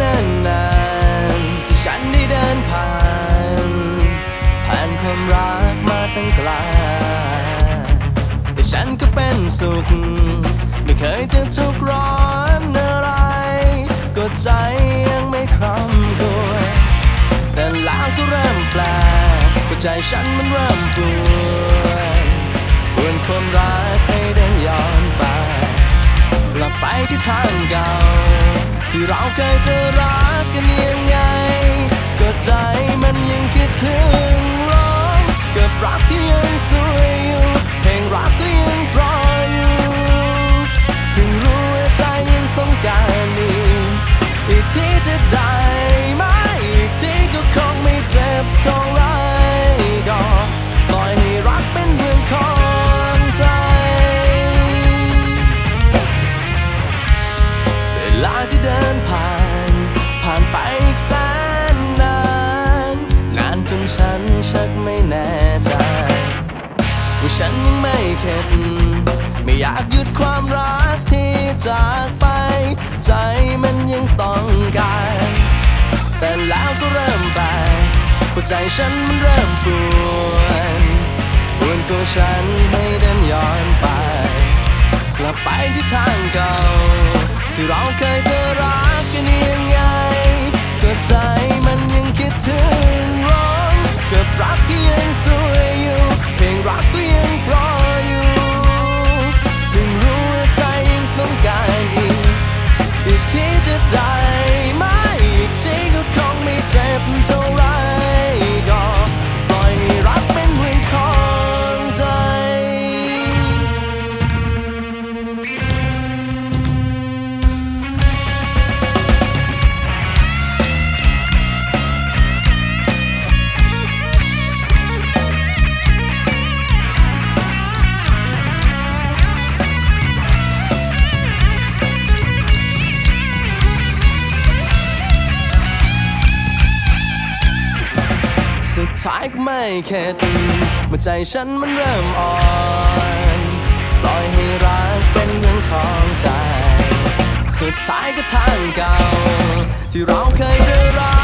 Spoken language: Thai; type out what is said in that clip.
นานนานที่ฉันได้เดินผ่าน ผ่านความรักมาตั้งไกลแต่ฉันก็เป็นสุข ไม่เคยจะทุกข์ร้อนอะไร ก็ใจยังไม่คร่ำกลัวแต่แล้วก็เริ่มแปลกหัวใจฉันมันเริ่มปวดปวนความรักให้เดินย้อนไปกลับไปที่ทางเก่าที่เราเคยเจะ ถึงร้องกับรักที่ยังสวยอยู่เพลงรักก็ยังพราะอยู่เพิ่งรู้ว่าใจยังต้องการอีกอีกที่จะได้ไหมอีกที่ก็คงไม่เจ็บเท่าไรก็ปล่อยให้รักเป็นเรื่องของใจเวลาที่เดินผ่านผ่านไป ว่าฉันยังไม่เข็ด ไม่อยากหยุดความรักที่จากไป ใจมันยังต้องการ แต่แล้วก็เริ่มแปหัวใจฉันมันเริ่มปวนปวนตัวฉันให้เดินย้อนไป กลับไปที่ทางเก่า ที่เราเคยจะรักกันยังไงก็ใจมันยังคิดถึงร้องกับรักที่ยังสวยอยู่เพลงรักก็ ดท้ายก็ไม่เข็ดเมื่อใจฉันมันเริ่มอ่อนปล่อยให้รักเป็นเรื่องของใจ สุดท้ายก็ทางเก่า ที่เราเคยจะรัก